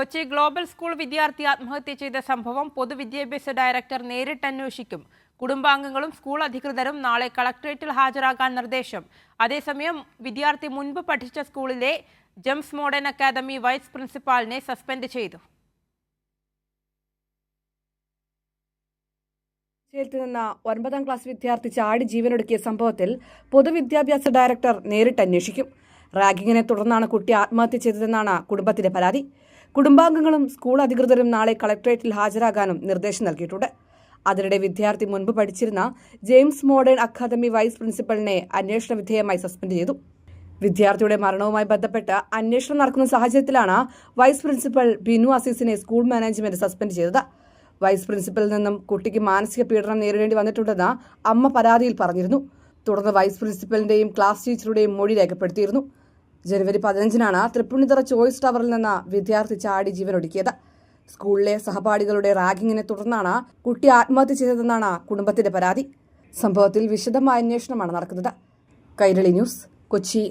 Kochi global school വിദ്യാർത്ഥി ആത്മഹത്യ ചെയ്ത സംഭവം പൊതുവിദ്യാഭ്യാസ ഡയറക്ടർ നേരിട്ട് അന്വേഷിക്കും. കുടുംബാംഗങ്ങളും സ്കൂൾ അധികൃതരും നാളെ കളക്ടറേറ്റിൽ ഹാജരാകാൻ നിർദ്ദേശം. അതേസമയം വിദ്യാർത്ഥി മുൻപ് പഠിച്ച സ്കൂളിലെ ജംസ് മോഡേൺ അക്കാദമി വൈസ് പ്രിൻസിപ്പാളിനെ സസ്പെൻഡ് ചെയ്തു. ചേർത്ത് നിന്ന ഒൻപതാം ക്ലാസ് വിദ്യാർത്ഥി ചാടി ജീവനൊടുക്കിയ സംഭവത്തിൽ പൊതുവിദ്യാഭ്യാസ ഡയറക്ടർ നേരിട്ട് അന്വേഷിക്കും. റാഗിങ്ങിനെ തുടർന്നാണ് കുട്ടി ആത്മഹത്യ ചെയ്തതെന്നാണ് കുടുംബത്തിന്റെ പരാതി. കുടുംബാംഗങ്ങളും സ്കൂൾ അധികൃതരും നാളെ കളക്ടറേറ്റിൽ ഹാജരാകാനും നിർദ്ദേശം നൽകിയിട്ടുണ്ട്. അതിനിടെ വിദ്യാർത്ഥി മുൻപ് പഠിച്ചിരുന്ന ജെയിംസ് മോഡേൺ അക്കാദമി വൈസ് പ്രിൻസിപ്പലിനെ അന്വേഷണ വിധേയമായി സസ്പെൻഡ് ചെയ്തു. വിദ്യാർത്ഥിയുടെ മരണവുമായി ബന്ധപ്പെട്ട് അന്വേഷണം നടക്കുന്ന സാഹചര്യത്തിലാണ് വൈസ് പ്രിൻസിപ്പൽ ബിനു അസീസിനെ സ്കൂൾ മാനേജ്മെന്റ് സസ്പെൻഡ് ചെയ്തത്. വൈസ് പ്രിൻസിപ്പലിൽ നിന്നും കുട്ടിക്ക് മാനസിക പീഡനം നേരിടേണ്ടി വന്നിട്ടുണ്ടെന്ന് അമ്മ പരാതിയിൽ പറഞ്ഞിരുന്നു. തുടർന്ന് വൈസ് പ്രിൻസിപ്പലിന്റെയും ക്ലാസ് ടീച്ചറുടെയും മൊഴി രേഖപ്പെടുത്തിയിരുന്നു. ജനുവരി പതിനഞ്ചിനാണ് തൃപ്പൂണിത്തുറ ചോയ്സ് ടവറിൽ നിന്ന് വിദ്യാർത്ഥി ചാടി ജീവനൊടുക്കിയത്. സ്കൂളിലെ സഹപാഠികളുടെ റാഗിങ്ങിനെ തുടർന്നാണ് കുട്ടി ആത്മഹത്യ ചെയ്തതെന്നാണ് കുടുംബത്തിന്റെ പരാതി. സംഭവത്തിൽ വിശദമായ അന്വേഷണമാണ് നടക്കുന്നത്. കൈരളി ന്യൂസ് കൊച്ചി.